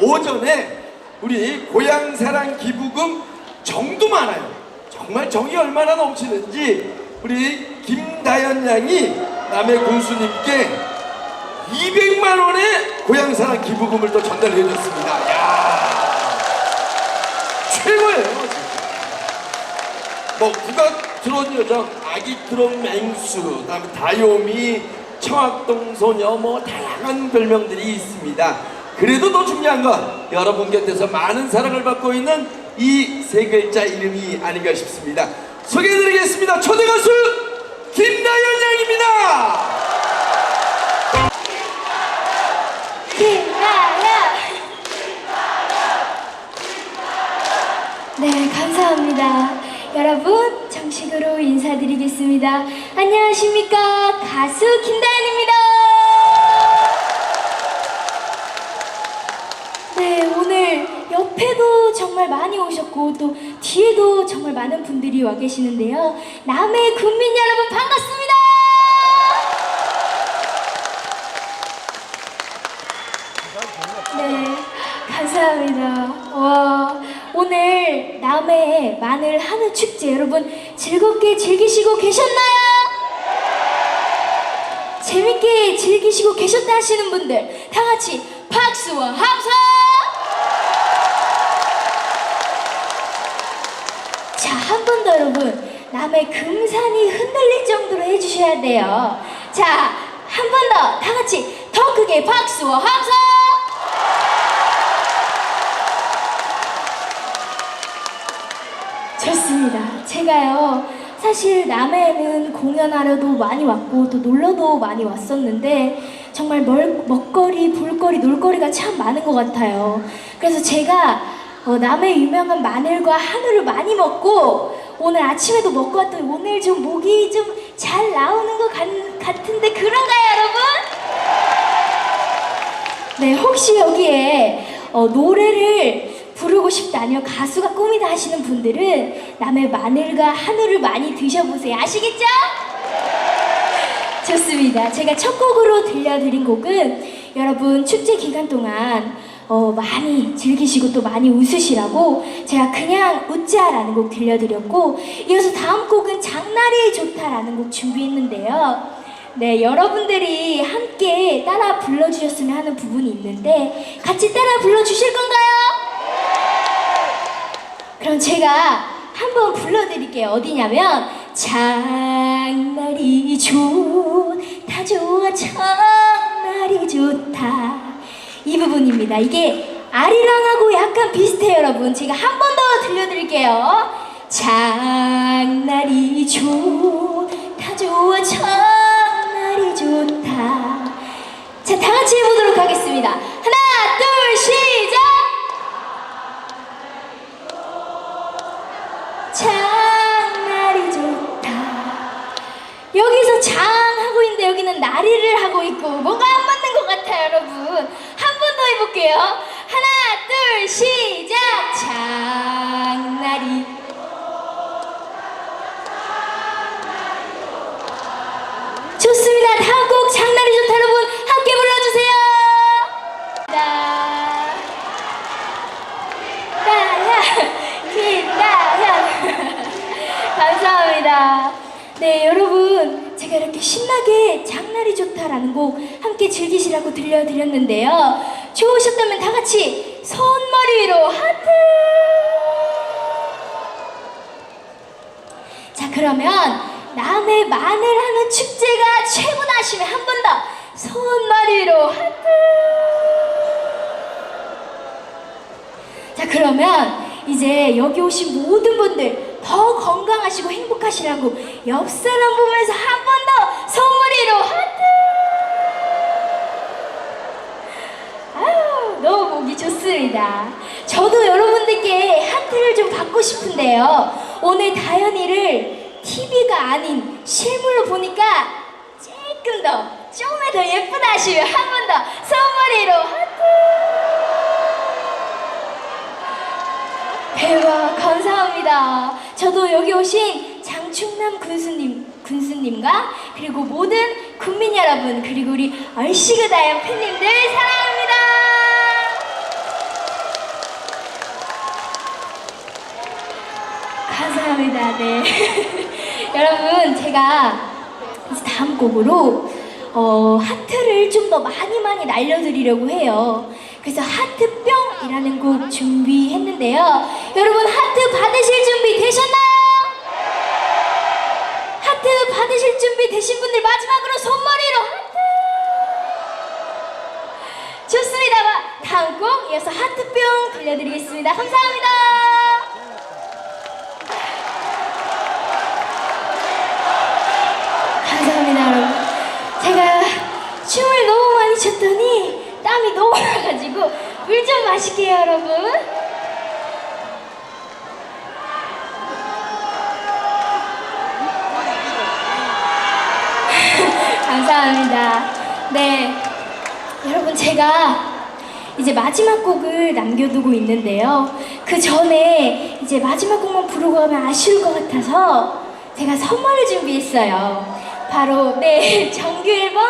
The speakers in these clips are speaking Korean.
오전에 우리 고향사랑 기부금 정도 많아요. 정말 정이 얼마나 넘치는지 우리 김다연 양이 남해 군수님께 200만 원의 고향사랑 기부금을 또 전달해 줬습니다. 야 최고예요. 진짜. 뭐 국악 드론 요정, 아기 드론 맹수, 그다음에 다요미, 청학동 소녀 뭐 다양한 별명들이 있습니다. 그래도 더 중요한 건 여러분 곁에서 많은 사랑을 받고 있는 이 세 글자 이름이 아닌가 싶습니다. 소개해드리겠습니다. 초대 가수 김나연 양입니다. 김나연 네 감사합니다 여러분 정식으로 인사드리겠습니다 안녕하십니까 가수 김다연입니다 네 옆에도 정말 많이 오셨고 또 뒤에도 정말 많은 분들이 와 계시는데요 남해 국민 여러분 반갑습니다 네, 감사합니다. 와, 오늘 남해의 마늘 한우 축제 여러분 즐겁게 즐기시고 계셨나요? 재밌게 즐기시고 계셨다 하시는 분들 다 같이 박수와 함성! 자, 한번더 여러분 남해 금산이 흔들릴 정도로 해주셔야 돼요. 자, 한 번 더 다 같이 더 크게 박수와 함성! 좋습니다. 제가요, 사실 남해에는 공연하러도 많이 왔고 또 놀러도 많이 왔었는데 정말 멀, 먹거리, 볼거리, 놀거리가 참 많은 것 같아요. 그래서 제가 어, 남해 유명한 마늘과 한우를 많이 먹고 오늘 아침에도 먹고 왔더니 오늘 좀 목이 좀 잘 나오는 것 같, 같은데 그런가요, 여러분? 네, 혹시 여기에 어, 노래를 부르고 싶다 아니면 가수가 꿈이다 하시는 분들은 남의 마늘과 한우를 많이 드셔보세요. 아시겠죠? 좋습니다. 제가 첫 곡으로 들려드린 곡은 여러분 축제 기간 동안 어, 많이 즐기시고 또 많이 웃으시라고 제가 그냥 웃자라는 곡 들려드렸고 이어서 다음 곡은 장날이 좋다라는 곡 준비했는데요. 네, 여러분들이 함께 따라 불러주셨으면 하는 부분이 있는데 같이 따라 불러주실 건가요? 그럼 제가 한번 불러드릴게요. 어디냐면 장날이 좋다 좋아 이 부분입니다. 이게 아리랑하고 약간 비슷해요, 여러분. 제가 한 번 더 들려드릴게요. 장날이 좋다 좋아 장날이 좋다 자, 다 같이 해보도록 하겠습니다. 네 여러분 제가 이렇게 신나게 장날이 좋다라는 곡 함께 즐기시라고 들려드렸는데요. 좋으셨다면 다 같이 손머리 위로 하트. 자 그러면 남해 마늘 하는 축제가 최고다 하시면 한 번 더 손머리 위로 하트 자 그러면 이제 여기 오신 모든 분들 더 건강하시고 행복하시라고 옆 사람 보면서 한 번더 위로 하트! 아유 너무 보기 좋습니다. 저도 여러분들께 하트를 좀 받고 싶은데요. 오늘 다현이를 TV가 아닌 실물로 보니까 조금 더 좀에 더 예쁘다 하시면 한 번더 손머리로 하트 대박 감사합니다. 저도 여기 오신 장충남 군수님 군수님과 그리고 모든 국민 여러분 그리고 우리 얼씨그다의 팬님들 사랑합니다. 감사합니다. 네. 여러분 제가 이제 다음 곡으로 어, 하트를 좀 더 많이 많이 날려드리려고 해요. 그래서 하트뿅이라는 곡 준비했는데요. 여러분, 하트 받으실 준비 되셨나요? 하트 받으실 준비 되신 분들 마지막으로 손머리로 하트! 좋습니다. 다음 곡 이어서 하트뿅 들려드리겠습니다. 감사합니다. 감사합니다. 제가 춤을 너무 많이 췄더니 땀이 너무 나가지고 물 좀 마실게요, 여러분. 감사합니다. 네. 여러분, 제가 이제 마지막 곡을 남겨두고 있는데요. 그 전에 이제 마지막 곡만 부르고 가면 아쉬울 것 같아서 제가 선물을 준비했어요. 바로, 네, 정규 앨범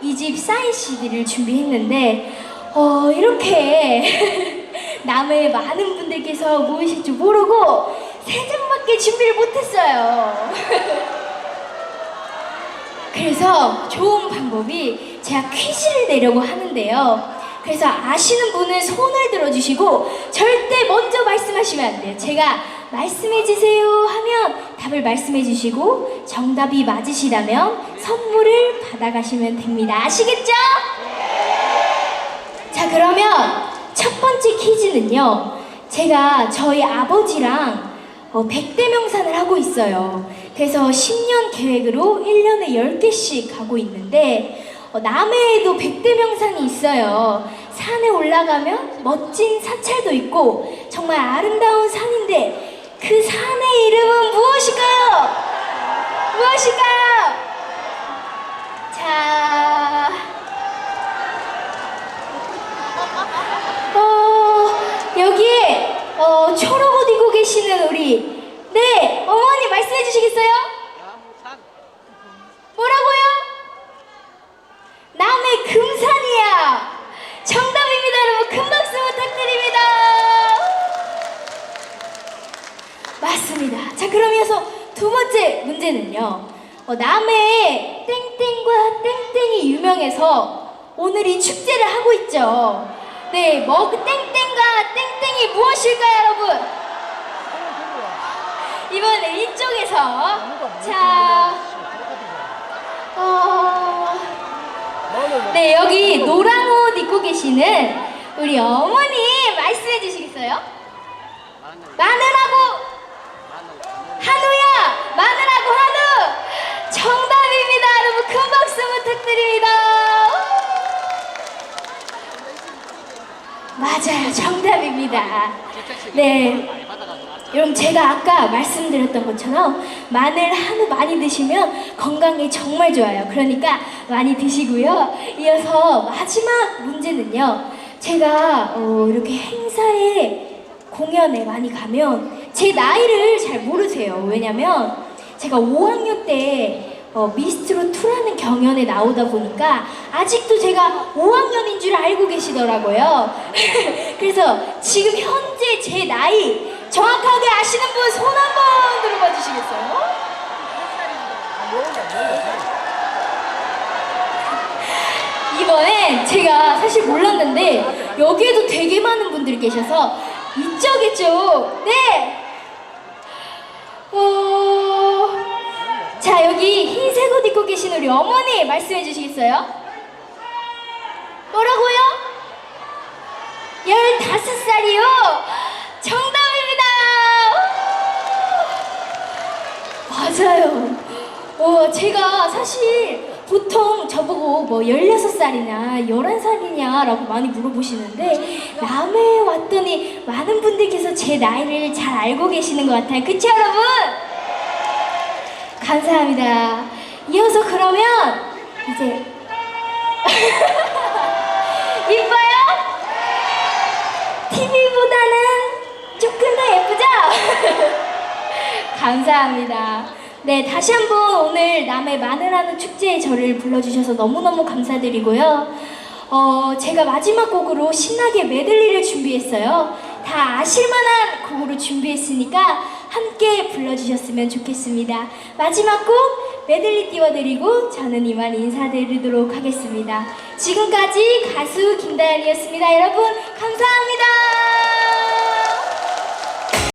2집 사인 CD를 준비했는데, 어, 이렇게 남의 많은 분들께서 모이실 줄 모르고 세 장밖에 준비를 못했어요. 그래서 좋은 방법이 제가 퀴즈를 내려고 하는데요. 그래서 아시는 분은 손을 들어주시고 절대 먼저 말씀하시면 안 돼요. 제가 말씀해 주세요 하면 답을 말씀해 주시고 정답이 맞으시다면 선물을 받아가시면 됩니다. 아시겠죠? 자 그러면 첫 번째 퀴즈는요. 제가 저희 아버지랑 어, 100대 명산을 하고 있어요. 그래서 10년 계획으로 1년에 10개씩 가고 있는데 어, 남해에도 100대 명산이 있어요. 산에 올라가면 멋진 사찰도 있고 정말 아름다운 산인데 그 산의 이름은 무엇일까요? 무엇일까요? 자, 어, 여기에 어, 초록 옷 입고 계시는 우리 네 어머니 말씀해 주시겠어요? 뭐라고요? 남의 금산이야. 정답입니다, 여러분. 큰 박수 부탁드립니다. 맞습니다. 자, 그럼 이어서 두 문제는요. 어, 남해 땡땡과 땡땡이 유명해서 오늘 이 축제를 하고 있죠. 네, 뭐 땡땡과 땡땡이 무엇일까요, 여러분? 이번에 이쪽에서 자, 어, 네 여기 노란 옷 입고 계시는 우리 어머니 말씀해 주시겠어요? 마늘하 맞아요 정답입니다 네 여러분 제가 아까 말씀드렸던 것처럼 마늘 한우 많이 드시면 건강에 정말 좋아요. 그러니까 많이 드시고요. 이어서 마지막 문제는요. 제가 어, 이렇게 행사에 공연에 많이 가면 제 나이를 잘 모르세요. 왜냐면 제가 5학년 때 어, 미스트로 2라는 경연에 나오다 보니까 아직도 제가 5학년인 줄 알고 계시더라고요. 그래서 지금 현재 제 나이 정확하게 아시는 분 손 한번 들어봐 주시겠어요? 이번엔 제가 사실 몰랐는데 여기에도 되게 많은 분들이 계셔서 이쪽에 쪽 네. 어, 자 여기 흰색 옷 입고 계신 우리 어머니 말씀해 주시겠어요? 뭐라고요? 15살이요? 정답입니다! 맞아요. 어, 제가 사실 보통 저보고 뭐 16살이냐, 11살이냐라고 많이 물어보시는데, 남해에 왔더니 많은 분들께서 제 나이를 잘 알고 계시는 것 같아요. 그쵸, 여러분? 감사합니다. 이어서 그러면 이제 이뻐요? TV보다는 조금 더 예쁘죠? 감사합니다. 네, 다시 한번 오늘 남의 마늘하는 축제에 저를 불러주셔서 너무너무 감사드리고요. 어, 제가 마지막 곡으로 신나게 메들리를 준비했어요. 다다 아실만한 곡으로 준비했으니까 함께 불러주셨으면 좋겠습니다. 마지막 곡 메들리 띄워드리고 저는 이만 인사드리도록 하겠습니다. 지금까지 가수 김다연이었습니다. 여러분 감사합니다.